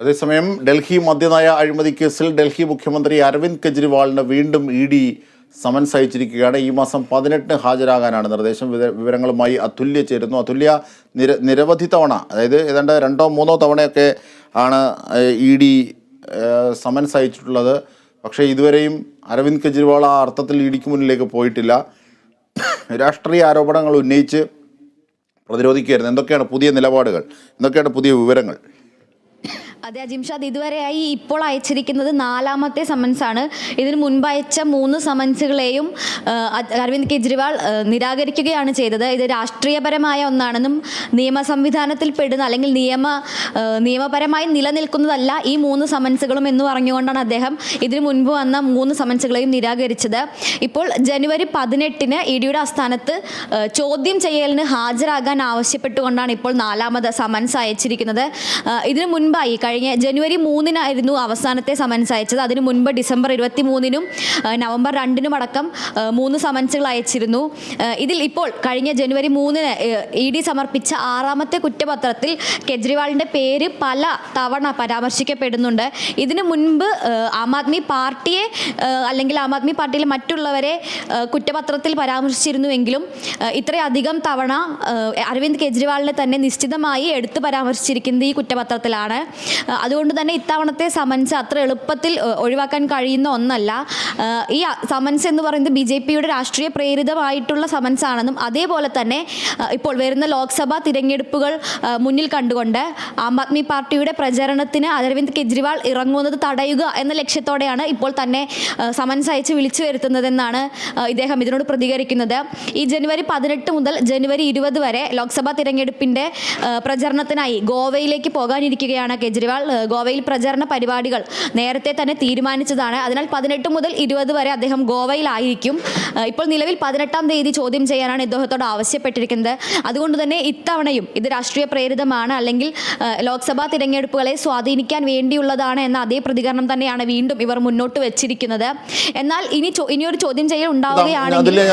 അതേസമയം ഡൽഹി മദ്യനയ അഴിമതി കേസിൽ ഡൽഹി മുഖ്യമന്ത്രി അരവിന്ദ് കെജ്രിവാളിന് വീണ്ടും ഇ ഡി സമൻസ് അയച്ചിരിക്കുകയാണ്. ഈ മാസം പതിനെട്ടിന് ഹാജരാകാനാണ് നിർദ്ദേശം. വിവരങ്ങളുമായി അതുല്യ ചേരുന്നു. അതുല്യ നിര നിരവധി തവണ അതായത് ഏതാണ്ട് രണ്ടോ മൂന്നോ തവണയൊക്കെ ആണ് ഇ ഡി സമൻസ് അയച്ചിട്ടുള്ളത്. പക്ഷേ ഇതുവരെയും അരവിന്ദ് കെജ്രിവാൾ ആ അർത്ഥത്തിൽ ഇ ഡിക്ക് മുന്നിലേക്ക് പോയിട്ടില്ല. രാഷ്ട്രീയ ആരോപണങ്ങൾ ഉന്നയിച്ച് പ്രതിരോധിക്കുകയായിരുന്നു. എന്തൊക്കെയാണ് പുതിയ നിലപാടുകൾ? എന്തൊക്കെയാണ് പുതിയ വിവരങ്ങൾ? അതെ അജിംഷാദ് ഇതുവരെയായി ഇപ്പോൾ അയച്ചിരിക്കുന്നത് നാലാമത്തെ സമൻസ് ആണ്. ഇതിന് മുൻപ് അയച്ച മൂന്ന് സമൻസുകളെയും അരവിന്ദ് കെജ്രിവാൾ നിരാകരിക്കുകയാണ് ചെയ്തത്. ഇത് രാഷ്ട്രീയപരമായ ഒന്നാണെന്നും നിയമ സംവിധാനത്തിൽ പെടുന്ന അല്ലെങ്കിൽ നിയമ നിയമപരമായി നിലനിൽക്കുന്നതല്ല ഈ മൂന്ന് സമൻസുകളും എന്ന് പറഞ്ഞുകൊണ്ടാണ് അദ്ദേഹം ഇതിനു മുൻപ് വന്ന മൂന്ന് സമൻസുകളെയും നിരാകരിച്ചത്. ഇപ്പോൾ ജനുവരി പതിനെട്ടിന് ഇഡിയുടെ ഡിയുടെ ആസ്ഥാനത്ത് ചോദ്യം ചെയ്യലിന് ഹാജരാകാൻ ആവശ്യപ്പെട്ടുകൊണ്ടാണ് ഇപ്പോൾ നാലാമത് സമൻസ് അയച്ചിരിക്കുന്നത്. ഇതിനു മുൻപായി കഴിഞ്ഞ ജനുവരി മൂന്നിനായിരുന്നു അവസാനത്തെ സമൻസ് അയച്ചത്. അതിനു മുൻപ് ഡിസംബർ ഇരുപത്തി മൂന്നിനും നവംബർ രണ്ടിനും അടക്കം മൂന്ന് സമൻസുകൾ അയച്ചിരുന്നു. ഇതിൽ ഇപ്പോൾ കഴിഞ്ഞ ജനുവരി മൂന്നിന് ഇ ഡി സമർപ്പിച്ച ആറാമത്തെ കുറ്റപത്രത്തിൽ കെജ്രിവാളിന്റെ പേര് പല തവണ പരാമർശിക്കപ്പെടുന്നുണ്ട്. ഇതിനു മുൻപ് ആ, ആദ്മി പാർട്ടിയെ അല്ലെങ്കിൽ ആം ആദ്മി പാർട്ടിയിലെ മറ്റുള്ളവരെ കുറ്റപത്രത്തിൽ പരാമർശിച്ചിരുന്നുവെങ്കിലും ഇത്രയധികം തവണ അരവിന്ദ് കെജ്രിവാളിനെ തന്നെ നിശ്ചിതമായി എടുത്തു പരാമർശിച്ചിരിക്കുന്നത് ഈ കുറ്റപത്രത്തിലാണ്. അതുകൊണ്ട് തന്നെ ഇത്തവണത്തെ സമൻസ് അത്ര എളുപ്പത്തിൽ ഒഴിവാക്കാൻ കഴിയുന്ന ഒന്നല്ല. ഈ സമൻസ് എന്ന് പറയുന്നത് ബി ജെ പിയുടെ രാഷ്ട്രീയ പ്രേരിതമായിട്ടുള്ള സമൻസ് ആണെന്നും അതേപോലെ തന്നെ ഇപ്പോൾ വരുന്ന ലോക്സഭാ തിരഞ്ഞെടുപ്പുകൾ മുന്നിൽ കണ്ടുകൊണ്ട് ആം ആദ്മി പാർട്ടിയുടെ പ്രചരണത്തിന് അരവിന്ദ് കെജ്രിവാൾ ഇറങ്ങുന്നത് തടയുക എന്ന ലക്ഷ്യത്തോടെയാണ് ഇപ്പോൾ തന്നെ സമൻസ് അയച്ച് വിളിച്ചു വരുത്തുന്നതെന്നാണ് ഇദ്ദേഹം ഇതിനോട് പ്രതികരിക്കുന്നത്. ഈ ജനുവരി പതിനെട്ട് മുതൽ ജനുവരി ഇരുപത് വരെ ലോക്സഭാ തിരഞ്ഞെടുപ്പിന്റെ പ്രചരണത്തിനായി ഗോവയിലേക്ക് പോകാനിരിക്കുകയാണ് കെജ്രിവാൾ. ആ, ഗോവയിൽ പ്രചരണ പരിപാടികൾ നേരത്തെ തന്നെ തീരുമാനിച്ചതാണ്. അതിനാൽ പതിനെട്ട് മുതൽ ഇരുപത് വരെ അദ്ദേഹം ഗോവയിലായിരിക്കും. ഇപ്പോൾ നിലവിൽ പതിനെട്ടാം തീയതി ചോദ്യം ചെയ്യാനാണ് ഇദ്ദേഹത്തോട് ആവശ്യപ്പെട്ടിരിക്കുന്നത്. അതുകൊണ്ട് തന്നെ ഇത്തവണയും ഇത് രാഷ്ട്രീയ പ്രേരിതമാണ്. അല്ലെങ്കിൽ ലോക്സഭാ തിരഞ്ഞെടുപ്പുകളെ സ്വാധീനിക്കാൻ വേണ്ടിയുള്ളതാണ് എന്ന അതേ പ്രതികരണം തന്നെയാണ് വീണ്ടും ഇവർ മുന്നോട്ട് വെച്ചിരിക്കുന്നത്. എന്നാൽ ഇനി ഇനിയൊരു ചോദ്യം ചെയ്യൽ ഉണ്ടാവുകയാണെങ്കിൽ